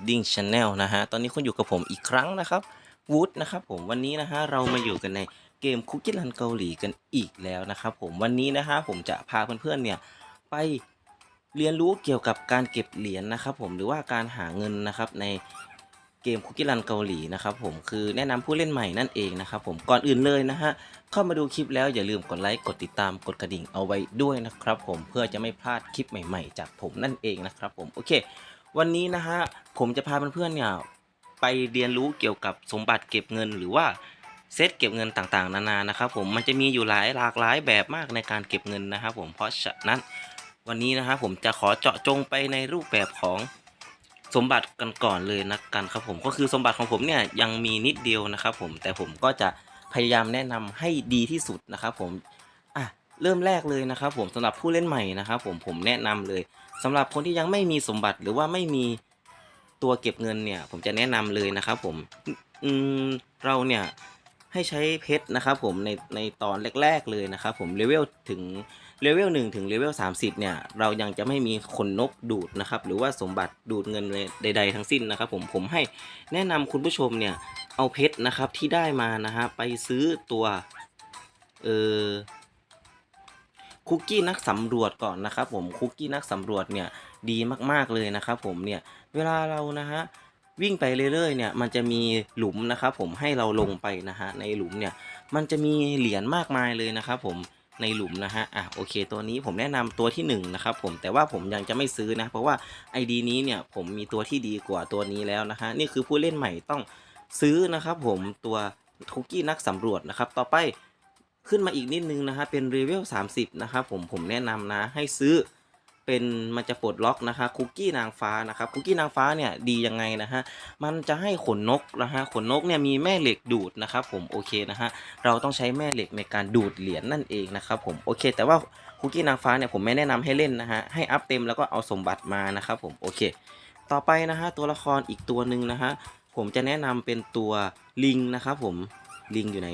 Pudding Channel นะฮะ ตอนนี้คุณอยู่กับผมอีกครั้งนะครับวูดนะครับผมวันนี้นะฮะเรามาอยู่กันในเกมคุกกี้รันเกาหลีกันอีกแล้วนะครับผมวันนี้นะฮะผมจะพาเพื่อนๆเนี่ยไปเรียนรู้เกี่ยวกับการเก็บเหรียญนะครับผมหรือว่าการหาเงินนะครับในเกมคุกกี้รันเกาหลีนะครับผมคือแนะนำผู้เล่นใหม่นั่นเองนะครับผมก่อนอื่นเลยนะฮะเข้ามาดูคลิปแล้วอย่าลืมกดไลค์กดติดตามกดกระดิ่งเอาไว้ด้วยนะครับผมเพื่อจะไม่พลาดคลิปใหม่ ๆ จากผมนั่นเองนะครับผมโอเค วันนี้นะฮะผมจะพาเพื่อนๆเนี่ยไปเรียนรู้เกี่ยวกับสมบัติเก็บเงิน หรือว่าเซตเก็บเงินต่างๆ นานานะครับผมมันจะมีอยู่หลายหลากหลายแบบมากในการเก็บเงินนะครับผมเพราะฉะนั้นวันนี้นะฮะผมจะขอเจาะจงไปในรูปแบบของสมบัติกันก่อนเลยนะกันครับผมก็คือสมบัติของผมเนี่ยยังมีนิดเดียวนะครับผมแต่ผมก็จะพยายามแนะนำให้ดีที่สุดนะครับผม เริ่มแรกเลยนะครับผมสำหรับผู้เล่นใหม่นะครับผมผมแนะนำเลยสำหรับคนที่ยังไม่มีสมบัติหรือว่าไม่มีตัวเก็บเงินเนี่ยผมจะแนะนำเลยนะครับผมอืมเราเนี่ยให้ใช้เพชรนะครับผมในในตอนแรกๆเลยนะครับผมเลเวลถึงเลเวลหนึ่งถึงเลเวล30เนี่ยเรายังจะไม่มีขนนกดูดนะครับหรือว่าสมบัติดูดเงินเลยใด ๆ ทั้งสิ้นนะครับผมผมให้แนะนำคุณผู้ชมเนี่ยเอาเพชรนะครับที่ได้มานะฮะไปซื้อตัวเออ คุกกี้นักสำรวจก่อนนะครับผมคุกกี้นักสำรวจเนี่ยดีมากๆเลยนะครับผมเนี่ยเวลาเรานะฮะวิ่งไปเรื่อยๆเนี่ยมันจะมีหลุมนะครับผมให้เราลงไปนะฮะในหลุมเนี่ยมันจะมีเหรียญมากมายเลยนะครับผมในหลุมนะฮะ อะโอเค ตัวนี้ผมแนะนำตัวที่1นงนะครับผม แต่ว่าผมยังจะไม่ซื้อนะ เพราะว่า ID นี้เนี่ยผมมีตัวที่ดีกว่าตัวนี้แล้วนะฮะ นี่คือผู้เล่นใหม่ต้องซื้อนะครับผมตัวคุกกี้นักสำรวจนะครับ ต่อไป ขึ้นมาอีกนิดนึงนะฮะเป็นรีเวล30นะครับผมผมแนะนำนะให้ซื้อเป็นมันจะปลดล็อกนะคะคุกกี้นางฟ้านะครับคุกกี้นางฟ้าเนี่ยดียังไงนะฮะมันจะให้ขนนกนะฮะขนนกเนี่ยมีแม่เหล็กดูดนะครับผมโอเคนะฮะเราต้องใช้แม่เหล็กในการดูดเหรียญนั่นเองนะครับผมโอเค แต่ว่าคุกกี้นางฟ้าเนี่ยผมไม่แนะนำให้เล่นนะฮะให้อัพเต็มแล้วก็เอาสมบัติมานะครับผมโอเค ต่อไปนะฮะตัวละครอีกตัวหนึ่งนะฮะผมจะแนะนำเป็นตัวลิงนะครับผมลิงอยู่ไหน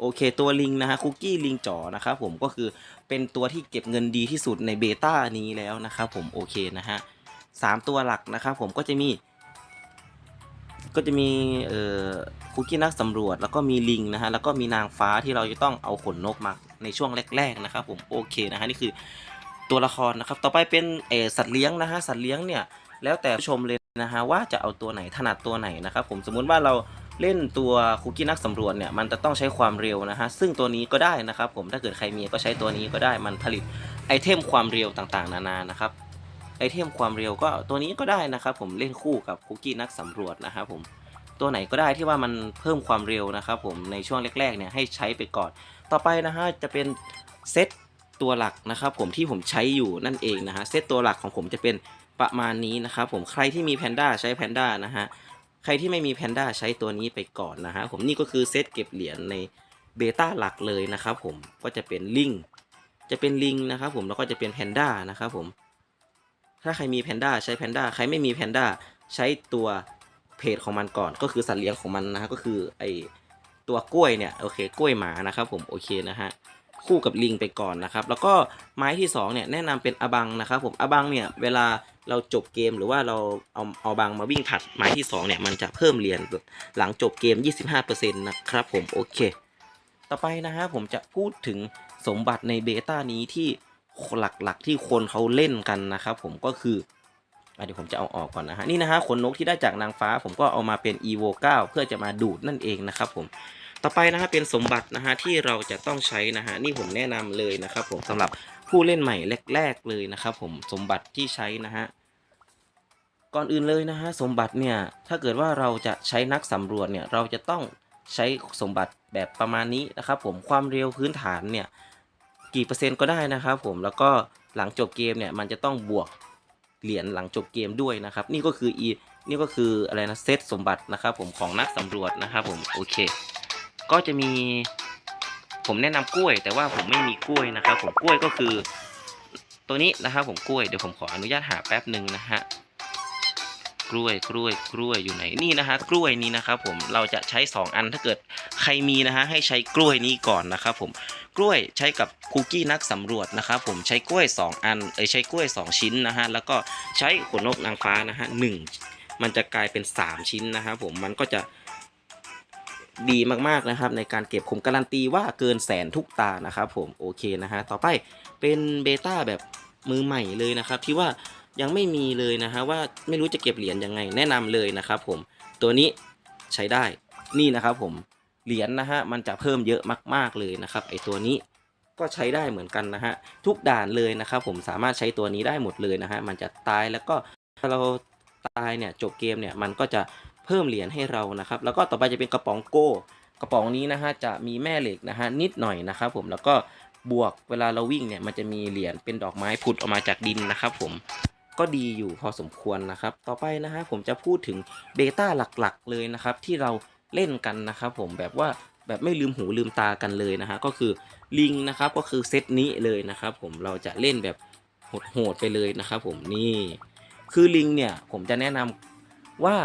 โอเค ตัวลิงนะฮะคุกกี้ลิงจ๋อนะครับผมก็คือเป็นตัวที่เก็บเงินดีที่สุดในเบต้านี้แล้วนะครับผมโอเคนะฮะสามตัวหลักนะครับผมก็จะมี ก็จะมีเอ่อคุกกี้นักสำรวจ แล้วก็มีลิงนะฮะแล้วก็มีนางฟ้าที่เราจะต้องเอาขนนกมาในช่วงแรก ๆนะครับ ผมโอเคนะฮะนี่คือตัวละครนะครับ ต่อไปเป็นเออสัตว์เลี้ยงนะฮะสัตว์เลี้ยงเนี่ยแล้วแต่ผู้ชมเลยนะฮะว่าจะเอาตัวไหนถนัดตัวไหนนะครับผมสมมุติว่าเรา เล่นตัวคุกกี้นักสำรวจเนี่ยมันจะต้องใช้ความเร็วนะฮะซึ่งตัวนี้ก็ได้นะครับผมถ้าเกิดใครมีก็ใช้ตัวนี้ก็ได้มันผลิตไอเทมความเร็วต่างๆ นานานะครับไอเทมความเร็วก็ตัวนี้ก็ได้นะครับผมเล่นคู่กับคุกกี้นักสำรวจนะครับผมตัวไหนก็ได้ที่ว่ามันเพิ่มความเร็วนะครับผมในช่วงแรกๆเนี่ยให้ใช้ไปก่อน ต่อไปนะฮะจะเป็นเซตตัวหลักนะครับผมที่ผมใช้อยู่นั่นเองนะฮะเซตตัวหลักของผมจะเป็นประมาณนี้นะครับผมใครที่มีแพนด้าใช้แพนด้านะฮะ ใครที่ไม่มีแพนด้าใช้ตัวนี้ไปก่อนนะฮะผมนี่ก็คือเซตเก็บเหรียญในเบต้าหลักเลยนะครับผมก็จะเป็นลิงจะเป็นลิงนะครับผมแล้วก็จะเป็นแพนด้านะครับผมถ้าใครมีแพนด้าใช้แพนด้าใครไม่มีแพนด้าใช้ตัวเพจของมันก่อนก็คือสัตว์เลี้ยงของมันนะฮะก็คือไอตัวกล้วยเนี่ยโอเคกล้วยหมานะครับผมโอเคนะฮะ คู่กับลิงไปก่อนนะครับ แล้วก็ไม้ที่สองเนี่ยแนะนำเป็นอบังนะครับ ผมอบังเนี่ยเวลาเราจบเกมหรือว่าเราเอาเอาบางมาวิ่งผัดไม้ที่2เนี่ยมันจะเพิ่มเหรียญหลังจบเกม 25%นะครับผมโอเค ต่อไปนะฮะผมจะพูดถึงสมบัติในเบต้านี้ที่หลักๆที่คนเขาเล่นกันนะครับผมก็คืออเดี๋ยวผมจะเอาออกก่อนนะฮะนี่นะฮะขนนกที่ได้จากนางฟ้า ผมก็เอามาเป็น evo 9เพื่อจะมาดูดนั่นเองนะครับผม ต่อไปนะฮะเป็นสมบัตินะฮะที่เราจะต้องใช้นะฮะนี่ผมแนะนำเลยนะครับผมสำหรับผู้เล่นใหม่แรก ๆเลยนะครับ ผมสมบัติที่ใช้นะฮะก่อนอื่นเลยนะฮะสมบัติเนี่ยถ้าเกิดว่าเราจะใช้นักสำรวจเนี่ยเราจะต้องใช้สมบัติแบบประมาณนี้นะครับผมความเร็วพื้นฐานเนี่ยกี่เปอร์เซ็นต์ก็ได้นะครับผมแล้วก็หลังจบเกมเนี่ยมันจะต้องบวกเหรียญหลังจบเกมด้วยนะครับ นี่ก็คืออีนี่ก็คืออะไรนะเซตสมบัตินะครับผมของนักสำรวจนะครับผมโอเค ก็จะมี ผมแนะนำกล้วย แต่ว่าผมไม่มีกล้วยนะครับ ผมกล้วยก็คือ ตัวนี้นะครับ ผมกล้วยเดี๋ยวผมขออนุญาตหาแป๊บหนึ่งนะฮะกล้วยกล้วยกล้วยอยู่ไหนนี่นะฮะกล้วยนี้นะครับผมเราจะใช้ 2 อันถ้าเกิดใครมีนะฮะให้ใช้กล้วยนี้ก่อนนะครับผมกล้วยใช้กับคุกกี้นักสำรวจนะครับผมใช้กล้วย 2 อันเอ้ยใช้กล้วย 2 ชิ้นนะฮะแล้วก็ใช้ขนนกนางฟ้านะฮะหนึ่งมันจะกลายเป็น 3 ชิ้นนะครับผมมันก็จะ ดีมากๆนะครับ ในการเก็บผมการันตีว่าเกินแสนทุกตานะครับผมโอเคนะฮะต่อไปเป็นเบต้าแบบมือใหม่เลยนะครับที่ว่ายังไม่มีเลยนะฮะว่าไม่รู้จะเก็บเหรียญยังไงแนะนำเลยนะครับผมตัวนี้ใช้ได้นี่นะครับผมเหรียญนะฮะมันจะเพิ่มเยอะมาก ๆเลยนะครับไอตัวนี้ก็ใช้ได้เหมือนกันนะฮะทุกด่านเลยนะครับผมสามารถใช้ตัวนี้ได้หมดเลยนะฮะมันจะตายแล้วก็ถ้าเราตายเนี่ยจบเกมเนี่ยมันก็จะ เพิ่มเหรียญให้เรานะครับ แล้วก็ต่อไปจะเป็นกระป๋องโก้กระป๋องนี้นะฮะจะมีแม่เหล็กนะฮะนิดหน่อยนะครับผมแล้วก็บวกเวลาเราวิ่งเนี่ยมันจะมีเหรียญเป็นดอกไม้ผุดออกมาจากดินนะครับผมก็ดีอยู่พอสมควรนะครับ ต่อไปนะฮะผมจะพูดถึงเบต้าหลักๆเลยนะครับที่เราเล่นกันนะครับผมแบบว่าแบบไม่ลืมหูลืมตากันเลยนะฮะก็คือลิงนะครับก็คือเซตนี้เลยนะครับผมเราจะเล่นแบบโหดๆไปเลยนะครับผมนี่คือลิงเนี่ยผมจะแนะนำว่า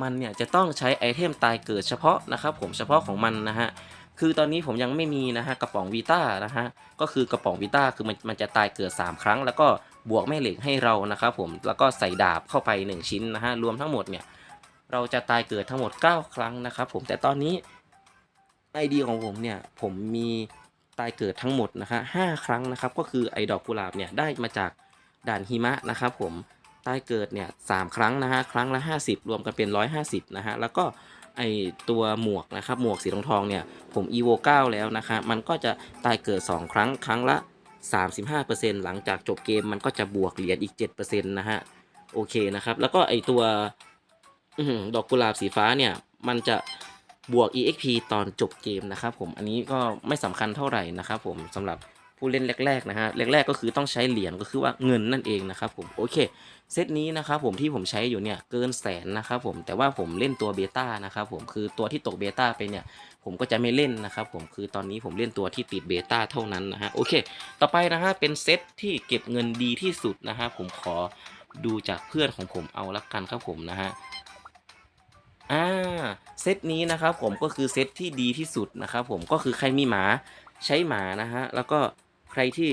มันเนี่ยจะต้องใช้ไอเทมตายเกิดเฉพาะนะครับผมเฉพาะของมันนะฮะคือตอนนี้ผมยังไม่มีนะฮะกระป๋องวีต้านะฮะก็คือกระป๋องวีต้าคือมันมันจะตายเกิด 3 ครั้ง แล้วก็บวกแม่เหล็กให้เรานะครับผมแล้วก็ใส่ดาบเข้าไป 1 ชิ้นนะฮะรวมทั้งหมดเนี่ยเราจะตายเกิดทั้งหมด 9 ครั้งนะครับผมแต่ตอนนี้ไอเดียของผมเนี่ยผมมีตายเกิดทั้งหมดนะฮะห้าครั้งนะครับก็คือไอดอกกุหลาบเนี่ยได้มาจากด่านหิมะนะครับผม ตายเกิดเนี่ยสามครั้งนะฮะครั้งละ 50 รวมกันเป็น 150นะฮะแล้วก็ไอตัวหมวกนะครับหมวกสีทองทองเนี่ยผม evo 9แล้วนะคะมันก็จะตายเกิด 2 ครั้งครั้งละ 35%หลังจากจบเกมมันก็จะบวกเหรียญอีก 7%นะฮะโอเคนะครับแล้วก็ไอตัวดอกกุหลาบสีฟ้าเนี่ยมันจะบวก exp ตอนจบเกมนะครับผมอันนี้ก็ไม่สำคัญเท่าไหร่นะครับผมสำหรับ ผู้เล่นแรกๆนะฮะแรกๆก็คือต้องใช้เหรียญก็คือว่าเงินนั่นเองนะครับผมโอเคเซตนี้นะครับผมที่ผมใช้อยู่เนี่ยเกินแสนนะครับผมแต่ว่าผมเล่นตัวเบต้านะครับผมคือตัวที่ตกเบต้าไปเนี่ยผมก็จะไม่เล่นนะครับผมคือตอนนี้ผมเล่นตัวที่ติดเบต้าเท่านั้นนะฮะโอเค ต่อไปนะฮะเป็นเซตที่เก็บเงินดีที่สุดนะฮะผมขอดูจากเพื่อนของผมเอาละกันครับผมนะฮะอ่าเซตนี้นะครับผมก็คือเซตที่ดีที่สุดนะครับผมก็คือใครมีหมาใช้หมานะฮะแล้วก็ ใครที่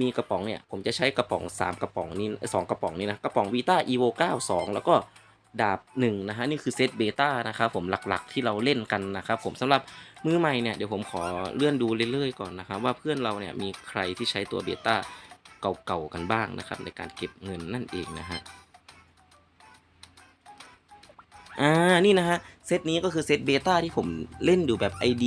มีกระป๋องเนี่ย ผมจะใช้กระป๋อง 3 กระป๋องนี้สองกระป๋องนี้นะ กระป๋องวีต้าอีโว9 2แล้วก็ดาบ1นะฮะนี่คือเซตเบต้านะครับผมหลักๆที่เราเล่นกันนะครับผมสำหรับมือใหม่เนี่ยเดี๋ยวผมขอเลื่อนดูเรื่อยๆก่อนนะครับว่าเพื่อนเราเนี่ยมีใครที่ใช้ตัวเบต้าเก่าๆกันบ้างนะครับในการเก็บเงินนั่นเองนะฮะอ่านี่นะฮะเซตนี้ก็คือเซตเบต้าที่ผมเล่นอยู่แบบ ID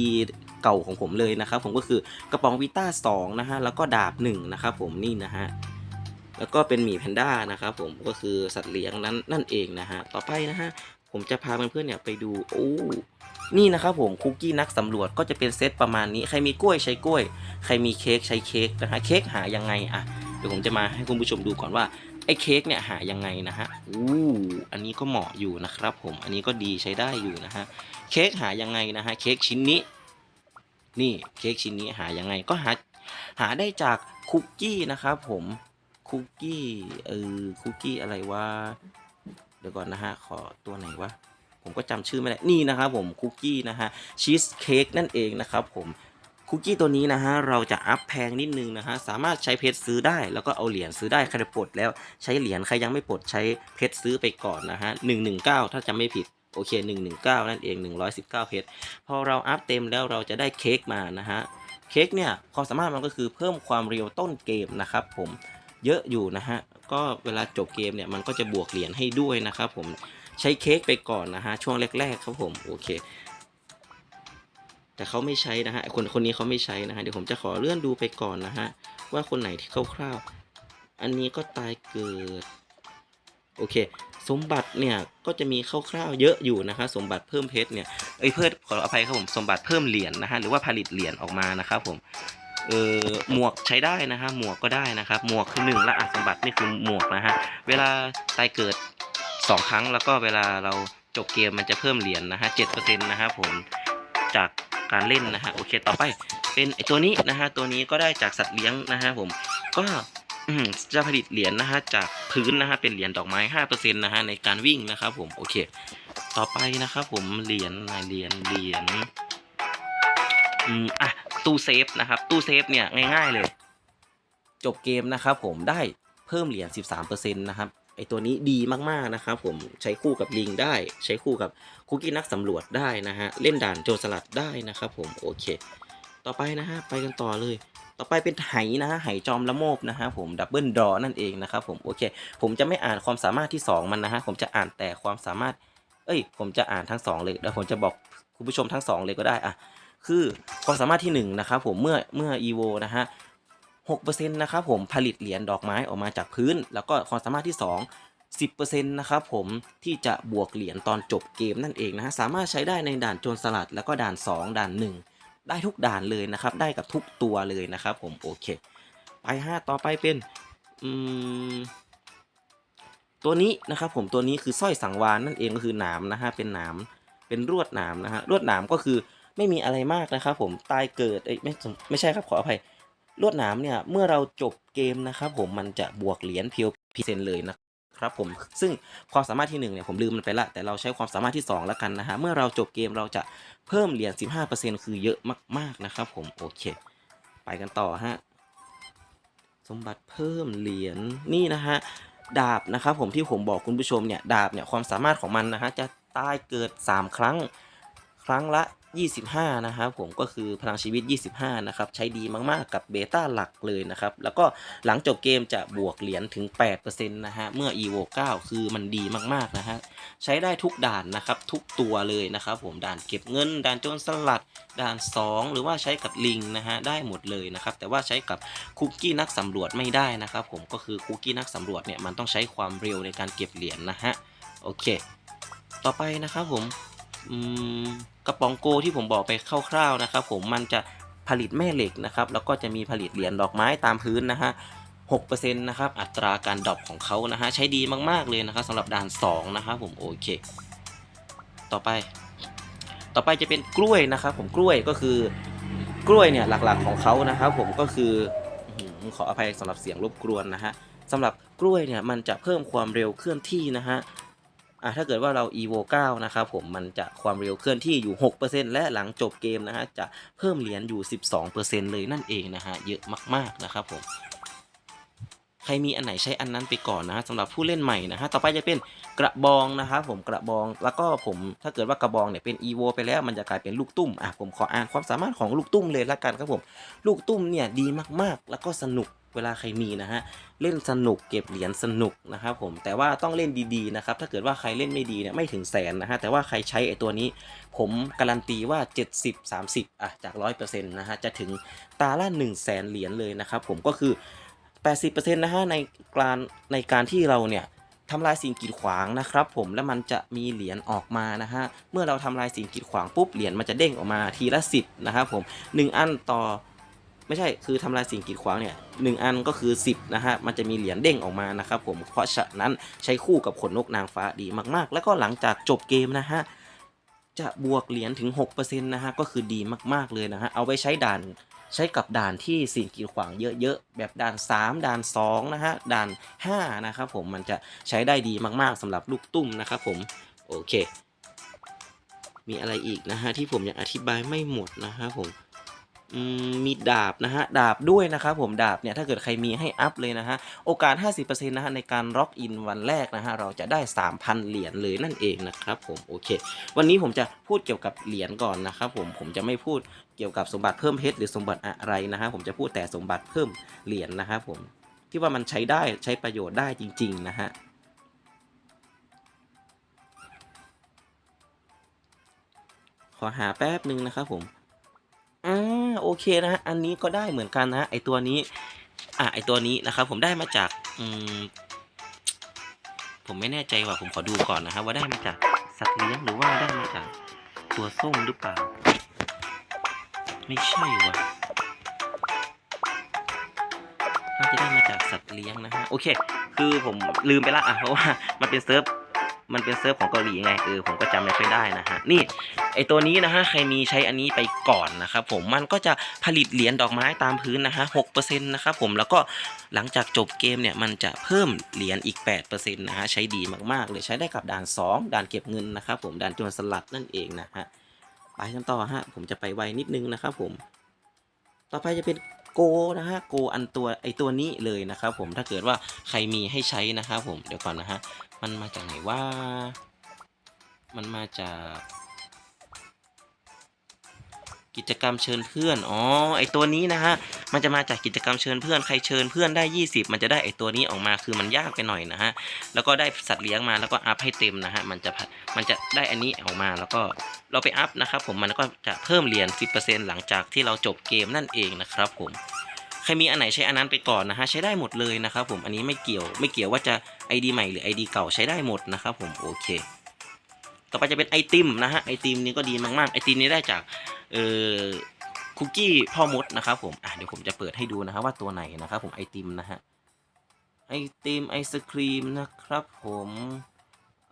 เก่าของผมเลยนะครับ ผมก็คือกระป๋องวีต้า2นะฮะแล้วก็ดาบ1นะครับผมนี่นะฮะแล้วก็เป็นหมีแพนด้านะครับผมก็คือสัตว์เลี้ยงนั้นนั่นเองนะฮะต่อไปนะฮะผมจะพาเพื่อนๆเนี่ยไปดูโอ้นี่นะครับผมคุกกี้นักสำรวจก็จะเป็นเซตประมาณนี้ ใครมีกล้วยใช้กล้วย ใครมีเค้กใช้เค้กนะฮะเค้กหายังไงอะเดี๋ยวผมจะมาให้คุณผู้ชมดูก่อนว่าไอ้เค้กเนี่ยหายังไงนะฮะอู้อันนี้ก็เหมาะอยู่นะครับผมอันนี้ก็ดีใช้ได้อยู่นะฮะเค้กหายังไงนะฮะเค้กชิ้นนี้ นี่เค้กชิ้นนี้หายังไงก็หาหาได้จากคุกกี้นะครับผมคุกกี้เออคุกกี้อะไรวะเดี๋ยวก่อนนะฮะขอตัวไหนวะผมก็จำชื่อไม่ได้นี่นะครับผมคุกกี้นะฮะชีสเค้กนั่นเองนะครับผมคุกกี้ตัวนี้นะฮะเราจะอัพแพงนิดนึงนะฮะสามารถใช้เพชรซื้อได้แล้วก็เอาเหรียญซื้อได้ใครปลดแล้วใช้เหรียญใครยังไม่ปลดใช้เพชรซื้อไปก่อนนะฮะหนึ่งหนึ่งเก้าถ้าจำไม่ผิด โอเคหนึ่งหนึ่งเก้านั่นเองหนึ่งร้อยสิบเก้าเพชรพอเราอัพเต็มแล้วเราจะได้เค้กมานะฮะ เค้กเนี่ยความสามารถมันก็คือเพิ่มความเร็วต้นเกมนะครับผมเยอะอยู่นะฮะ ก็เวลาจบเกมเนี่ยมันก็จะบวกเหรียญให้ด้วยนะครับผมใช้เค้กไปก่อนนะฮะ ช่วงแรก ๆ ครับผมโอเค แต่เขาไม่ใช้นะฮะคนคนนี้เขาไม่ใช้นะฮะเดี๋ยวผมจะขอเลื่อนดูไปก่อนนะฮะว่าคนไหนที่คร่าวๆอันนี้ก็ตายเกิด โอเค สมบัติเนี่ยก็จะมีคร่าวๆเยอะอยู่นะคะ สมบัติเพิ่มเพชรเนี่ยเอ้ยเพิ่มขออภัยครับผมสมบัติเพิ่มเหรียญนะฮะหรือว่าผลิตเหรียญออกมานะครับผมเออหมวกใช้ได้นะฮะหมวกก็ได้นะครับหมวกคือหนึ่งละอะสมบัตินี่คือหมวกนะฮะเวลาตายเกิดสองครั้งแล้วก็เวลาเราจบเกมมันจะเพิ่มเหรียญนะฮะเจ็ดเปอร์เซ็นต์นะฮะผมจากการเล่นนะฮะโอเคต่อไปเป็นไอตัวนี้นะฮะตัวนี้ก็ได้จากสัตว์เลี้ยงนะฮะผมก็ จะผลิตเหรียญนะฮะจากพื้นนะฮะเป็นเหรียญดอกไม้ห้าเปอร์เซ็นต์นะฮะในการวิ่งนะครับผมโอเค ต่อไปนะครับผมเหรียญเหรียญเหรียญอืมอะตู้เซฟนะครับตู้เซฟเนี่ยง่ายๆเลย จบเกมนะครับผมได้เพิ่มเหรียญ13%นะครับไอตัวนี้ดีมากๆนะครับผมใช้คู่กับลิงได้ใช้คู่กับคุกกี้นักสำรวจได้นะฮะเล่นด่านโจรสลัดได้นะครับผมโอเค ต่อไปนะฮะไปกันต่อเลย ต่อไปเป็นไหนะฮะไหจอมละโมบนะฮะผมดับเบิลดอนั่นเองนะครับผมโอเค ผมจะไม่อ่านความสามารถที่ 2 มันนะฮะผมจะอ่านแต่ความสามารถ เอ้ย ผมจะอ่านทั้ง 2 เลยเดี๋ยวผมจะบอกคุณผู้ชมทั้ง 2 เลยก็ได้อะคือความสามารถที่1นะครับผมเมื่อเมื่อ EVO นะฮะ6%นะครับผมผลิตเหรียญดอกไม้ออกมาจากพื้น แล้วก็ความสามารถที่ 2 10%นะครับผมที่จะบวกเหรียญตอนจบเกมนั่นเองนะฮะสามารถใช้ได้ในด่านโจรสลัดแล้วก็ด่าน 2 ด่าน 1 ได้ทุกด่านเลยนะครับ ได้กับทุกตัวเลยนะครับ ผมโอเค ไปฮะต่อไปเป็นอืมตัวนี้นะครับผมตัวนี้คือสร้อยสังวานนั่นเองก็คือหนามนะฮะเป็นหนามเป็นรวดหนามนะฮะรวดหนามก็คือไม่มีอะไรมากนะครับ ผมตายเกิดเอ้ไม่ไม่ใช่ครับขออภัยรวดหนามเนี่ยเมื่อเราจบเกมนะครับผมมันจะบวกเหรียญเพียวพิเศษเลยนะ ครับผม ซึ่งความสามารถที่หนึ่งเนี่ยผมลืมมันไปละ แต่เราใช้ความสามารถที่สองแล้วกันนะฮะ เมื่อเราจบเกมเราจะเพิ่มเหรียญ 15%คือเยอะมาก ๆ นะครับผม โอเค ไปกันต่อฮะ สมบัติเพิ่มเหรียญนี่นะฮะ ดาบนะครับผมที่ผมบอกคุณผู้ชมเนี่ย ดาบเนี่ยความสามารถของมันนะฮะจะตายเกิด 3 ครั้ง ครั้งละ 25 นะครับผมก็คือพลังชีวิต 25 นะครับ ใช้ดีมาก ๆ กับเบต้าหลักเลยนะครับ แล้วก็หลังจบเกมจะบวกเหรียญถึง 8%นะฮะ เมื่อ EVO 9 คือมันดีมาก ๆ นะฮะ ใช้ได้ทุกด่านนะครับ ทุกตัวเลยนะครับผม ด่านเก็บเงิน ด่านโจรสลัด ด่าน 2 หรือว่าใช้กับลิงนะฮะ ได้หมดเลยนะครับ แต่ว่าใช้กับคุกกี้นักสำรวจไม่ได้นะครับผม ก็คือคุกกี้นักสำรวจเนี่ยมันต้องใช้ความเร็วในการเก็บเหรียญนะฮะ โอเค ต่อไปนะครับผม อืม กระป๋องโกที่ผมบอกไปคร่าวๆนะครับ ผมมันจะผลิตแม่เหล็กนะครับ แล้วก็จะมีผลิตเหรียญดอกไม้ตามพื้นนะฮะ6%นะครับอัตราการดรอปของเขานะฮะใช้ดีมากๆเลยนะครับสำหรับด่าน2นะครับผมโอเค ต่อไป ต่อไปจะเป็นกล้วยนะครับ ผมกล้วยก็คือกล้วยเนี่ยหลักๆของเขานะครับผมก็คืออื้อหือขออภัยสำหรับเสียงรบกวนนะฮะสำหรับกล้วยเนี่ยมันจะเพิ่มความเร็วเคลื่อนที่นะฮะ อะถ้าเกิดว่าเรา evo 9 นะครับผมมันจะความเร็วเคลื่อนที่อยู่ 6%และหลังจบเกมนะฮะจะเพิ่มเหรียญอยู่ 12%เลยนั่นเองนะฮะเยอะมากๆนะครับผมใครมีอันไหนใช้อันนั้นไปก่อนนะฮะสำหรับผู้เล่นใหม่นะฮะต่อไปจะเป็นกระบองนะครับผมกระบองแล้วก็ผมถ้าเกิดว่ากระบองเนี่ยเป็น evo ไปแล้วมันจะกลายเป็นลูกตุ้มอะผมขออ่านความสามารถของลูกตุ้มเลยละกันครับผมลูกตุ้มเนี่ยดีมากๆ แล้วก็สนุก เวลาใครมีนะฮะเล่นสนุกเก็บเหรียญสนุกนะครับผมแต่ว่าต้องเล่นดีๆนะครับถ้าเกิดว่าใครเล่นไม่ดีเนี่ยไม่ถึงแสนนะฮะแต่ว่าใครใช้ไอตัวนี้ ผมการันตีว่า 70 30อะจาก 100%นะฮะจะถึงตาละ1 0 0 0 0แสนเหรียญเลยนะครับผมก็คือ 80%นะฮะในการในการที่เราเนี่ยทำลายสิ่งกีดขวางนะครับผมแล้วมันจะมีเหรียญออกมานะฮะเมื่อเราทำลายสิ่งกีดขวางปุ๊บเหรียญมันจะเด้งออกมาทีละ 10นะครับผม 1 อันต่อ ไม่ใช่คือทำลายสิ่งกีดขวางเนี่ยหนึ่งอันก็คือ 10นะฮะมันจะมีเหรียญเด้งออกมานะครับผมเพราะฉะนั้นใช้คู่กับขนนกนางฟ้าดีมากๆ แล้วก็หลังจากจบเกมนะฮะจะบวกเหรียญถึง6%นะฮะก็คือดีมากๆเลยนะฮะเอาไว้ใช้ด่านใช้กับด่านที่สิ่งกีดขวางเยอะๆ แบบด่าน 3 ด่าน2นะฮะด่าน 5 นะครับผมมันจะใช้ได้ดีมากๆสำหรับลูกตุ้มนะครับผมโอเค มีอะไรอีกนะฮะที่ผมยังอธิบายไม่หมดนะฮะผม มีดาบนะฮะ ดาบด้วยนะครับผมดาบเนี่ย ถ้าเกิดใครมีให้อัพเลยนะฮะ โอกาส 50%นะฮะในการล็อกอินวันแรกนะฮะ เราจะได้ 3,000 เหรียญเลยนั่นเองนะครับผมโอเค วันนี้ผมจะพูดเกี่ยวกับเหรียญก่อนนะครับผมผมจะไม่พูดเกี่ยวกับสมบัติเพิ่มเพชรหรือสมบัติอะไรนะฮะผมจะพูดแต่สมบัติเพิ่มเหรียญนะครับผมที่ว่ามันใช้ได้ใช้ประโยชน์ได้จริง ๆ นะฮะขอหาแป๊บหนึ่งนะครับผม อเคนะฮะอันนี้ก็ได้เหมือนกันนะฮะไอตัวนี้อะไอตัวนี้นะครับผมได้มาจากอืมผมไม่แน่ใจว่าผมขอดูก่อนนะครับว่าได้มาจากสัตว์เลี้ยงหรือว่าได้มาจากตัวส้มหรือเปล่า ไม่ใช่วะน่าจะได้มาจากสัตว์เลี้ยงนะฮะโอเค คือผมลืมไปละอะเพราะว่ามันเป็นเซิร์ฟ มันเป็นเซิร์ฟของเกาหลีไงเออผมก็จำไม่ค่อยได้นะฮะนี่ไอตัวนี้นะฮะใครมีใช้อันนี้ไปก่อนนะครับผมมันก็จะผลิตเหรียญดอกไม้ตามพื้นนะฮะ6%นะครับผมแล้วก็หลังจากจบเกมเนี่ยมันจะเพิ่มเหรียญอีก8%นะฮะใช้ดีมากๆเลยใช้ได้กับด่าน2ด่านเก็บเงินนะครับผมด่านโจรสลัดนั่นเองนะฮะไปกันต่อฮะผมจะไปไวนิดนึงนะครับผม ต่อไปจะเป็นโกนะฮะโกอันตัวไอตัวนี้เลยนะครับผมถ้าเกิดว่าใครมีให้ใช้นะครับผมเดี๋ยวก่อนนะฮะ มันมาจากไหนว่า มันมาจาก กิจกรรมเชิญเพื่อน อ๋อ ไอตัวนี้นะฮะ มันจะมาจากกิจกรรมเชิญเพื่อน ใครเชิญเพื่อนได้ 20 มันจะได้ไอตัวนี้ออกมา คือมันยากไปหน่อยนะฮะ แล้วก็ได้สัตว์เลี้ยงมา แล้วก็อัพให้เต็มนะฮะ มันจะ มันจะได้อันนี้ออกมา แล้วก็เราไปอัพนะครับผม มันก็จะเพิ่มเหรียญ10%หลังจากที่เราจบเกมนั่นเองนะครับผม ครมีอันไหนใช้อันนั้นไปก่อนนะฮะใช้ได้หมดเลยนะครับผมอันนี้ไม่เกี่ยวไม่เกี่ยวว่าจะ ID ใหม่หรือ ID เก่าใช้ได้หมดนะครับผมโอเค ต่อไปจะเป็นไอติมนะฮะไอติมนี้ก็ดีมากๆไอติมนี้ได้จากเอ่อคุกกี้พ่อมดนะครับผมอะเดี๋ยวผมจะเปิดให้ดูนะครับว่าตัวไหนนะครับผมไอติมนะฮะไอติมไอศครีมนะครับผม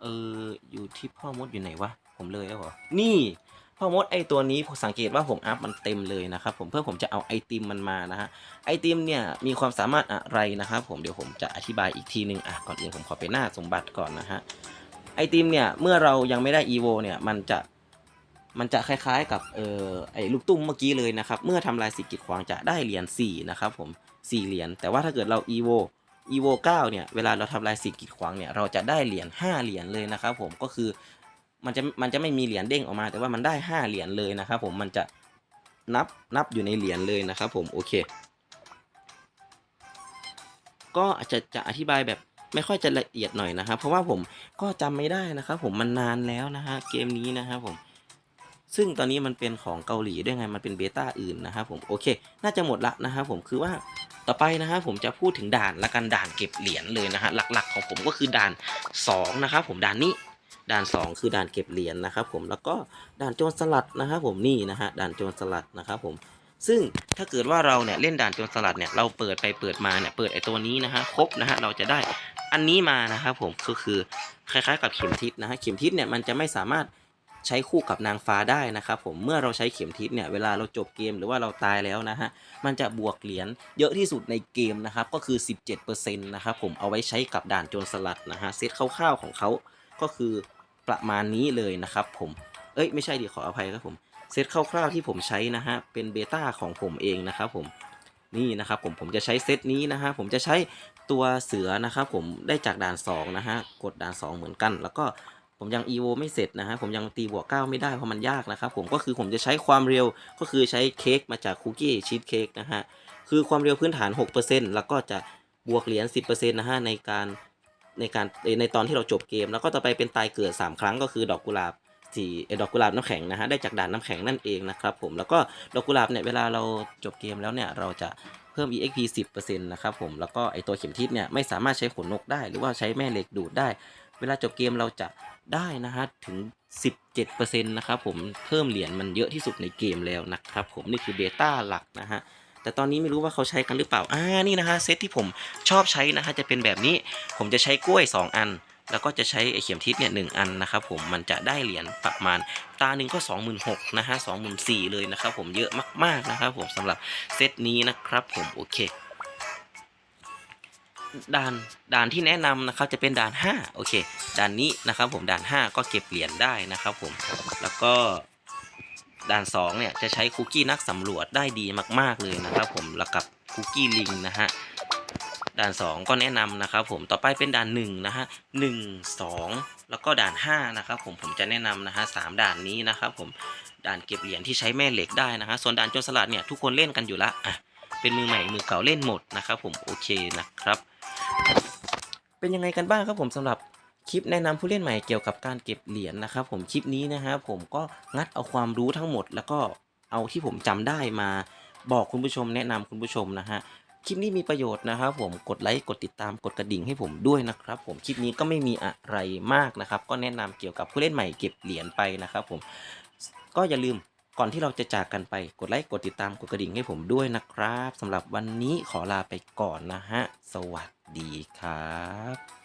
เอออยู่ที่พ่อมดอยู่ไหนวะผมเลยแล้วเหรอนี่ พ่อมดไอตัวนี้ผมสังเกตว่าผมอัพมันเต็มเลยนะครับผมเพื่อผมจะเอาไอติมมันมานะฮะไอติมเนี่ยมีความสามารถอะไรนะครับผมเดี๋ยวผมจะอธิบายอีกทีนึงอะก่อนอื่นผมขอไปหน้าสมบัติก่อนนะฮะไอติมเนี่ยเมื่อเรายังไม่ได้ EVO เนี่ยมันจะมันจะคล้ายๆกับเออไอลูกตุ้มเมื่อกี้เลยนะครับเมื่อทำลายสิ่งกีดขวางจะได้เหรียญ4นะครับผม4เหรียญแต่ว่าถ้าเกิดเรา evo evo 9เนี่ยเวลาเราทำลายสิ่งกีดขวางเนี่ยเราจะได้เหรียญ5เหรียญเลยนะครับผมก็คือ มันจะมันจะไม่มีเหรียญเด้งออกมา แต่ว่ามันได้5เหรียญเลยนะครับผมมันจะนับนับอยู่ในเหรียญเลยนะครับผมโอเค ก็อาจจะจะอธิบายแบบไม่ค่อยจะละเอียดหน่อยนะครับ เพราะว่าผมก็จำไม่ได้นะครับผมมันนานแล้วนะฮะเกมนี้นะครับผมซึ่งตอนนี้มันเป็นของเกาหลีด้วยไงมันเป็นเบต้าอื่นนะครับผมโอเค น่าจะหมดละนะครับผมคือว่าต่อไปนะครับผมจะพูดถึงด่านละกันด่านเก็บเหรียญเลยนะฮะหลักๆ ของผมก็คือด่าน2นะครับผมด่านนี้ ด่าน 2 คือด่านเก็บเหรียญนะครับผมแล้วก็ด่านโจรสลัดนะครับผมนี่นะฮะด่านโจรสลัดนะครับผมซึ่งถ้าเกิดว่าเราเนี่ยเล่นด่านโจรสลัดเนี่ยเราเปิดไปเปิดมาเนี่ยเปิดไอตัวนี้นะฮะครบนะฮะเราจะได้อันนี้มานะครับผมก็คือคล้าย ๆ กับเข็มทิศนะฮะเข็มทิศเนี่ยมันจะไม่สามารถใช้คู่กับนางฟ้าได้นะครับผมเมื่อเราใช้เข็มทิศเนี่ยเวลาเราจบเกมหรือว่าเราตายแล้วนะฮะมันจะบวกเหรียญเยอะที่สุดในเกมนะครับก็คือ 17%นะครับผมเอาไว้ใช้กับด่านโจรสลัดนะฮะเซตคร่าวๆของเขาก็คือ ประมาณนี้เลยนะครับผมเอ้ยไม่ใช่ดิขออภัยครับผมเซตคร่าวๆที่ผมใช้นะฮะเป็นเบต้าของผมเองนะครับผมนี่นะครับผมผมจะใช้เซตนี้นะฮะผมจะใช้ตัวเสือนะครับผมได้จากด่าน2นะฮะกดด่าน 2 เหมือนกัน แล้วก็ผมยัง EVO ไม่เสร็จนะฮะผมยังตีบวก 9 ไม่ได้เพราะมันยากนะครับผมก็คือผมจะใช้ความเร็วก็คือใช้เค้กมาจากคุกกี้ชีสเค้กนะฮะคือความเร็วพื้นฐาน 6%แล้วก็จะบวกเหรียญ 10%นะฮะในการ ในการในตอนที่เราจบเกม แล้วก็ต่อไปเป็นตายเกิด 3 ครั้งก็คือดอกกุหลาบสีดอกกุหลาบน้ำแข็งนะฮะได้จากด่านน้ำแข็งนั่นเองนะครับผมแล้วก็ดอกกุหลาบเนี่ยเวลาเราจบเกมแล้วเนี่ยเราจะเพิ่ม EXP 10%นะครับผมแล้วก็ไอตัวเข็มทิศเนี่ยไม่สามารถใช้ขนนกได้ หรือว่าใช้แม่เหล็กดูดได้ เวลาจบเกมเราจะได้นะฮะถึง 17%นะครับผมเพิ่มเหรียญมันเยอะที่สุดในเกมแล้วนะครับผมนี่คือเบต้าหลักนะฮะ แต่ตอนนี้ไม่รู้ว่าเขาใช้กันหรือเปล่า อ่า นี่นะฮะเซตที่ผมชอบใช้นะฮะจะเป็นแบบนี้ ผมจะใช้กล้วย 2 อัน แล้วก็จะใช้ไอเข็มทิศเนี่ยหอันนะครับผม มันจะได้เหรียญประมาณ ตาหนึ่งก็ 26,000นะฮะ24,000เลยนะครับผม เยอะมากๆนะครับผมสำหรับเซตนี้นะครับผม โอเคด่านด่านที่แนะนำนะครับจะเป็นด่าน 5 โอเคด่านนี้นะครับผมด่าน 5 ก็เก็บเหรียญได้นะครับผมแล้วก็ ด่าน2เนี่ยจะใช้คุกกี้นักสำรวจได้ดีมาก ๆเลยนะครับ ผมแล้วกับคุกกี้ลิงนะฮะด่าน 2 ก็แนะนำนะครับผมต่อไปเป็นด่าน1นะฮะ1 2แล้วก็ด่าน5นะครับผมผมจะแนะนำนะฮะสามด่านนี้นะครับผมด่านเก็บเหรียญที่ใช้แม่เหล็กได้นะฮะส่วนด่านโจรสลัดเนี่ยทุกคนเล่นกันอยู่ละอะเป็นมือใหม่มือเก่าเล่นหมดนะครับผมโอเคนะครับ เป็นยังไงกันบ้างครับผมสำหรับ คลิปแนะนำผู้เล่นใหม่เกี่ยวกับการเก็บเหรียญนะครับ ผมคลิปนี้นะฮะผมก็งัดเอาความรู้ทั้งหมด แล้วก็เอาที่ผมจำได้มาบอกคุณผู้ชมแนะนำคุณผู้ชมนะฮะคลิปนี้มีประโยชน์นะครับ ผมกดไลค์กดติดตามกดกระดิ่งให้ผมด้วยนะครับ ผมคลิปนี้ก็ไม่มีอะไรมากนะครับ ก็แนะนำเกี่ยวกับผู้เล่นใหม่เก็บเหรียญไปนะครับ ผมก็อย่าลืมก่อนที่เราจะจากกันไปกดไลค์กดติดตามกดกระดิ่งให้ผมด้วยนะครับสำหรับวันนี้ขอลาไปก่อนนะฮะ สวัสดีครับ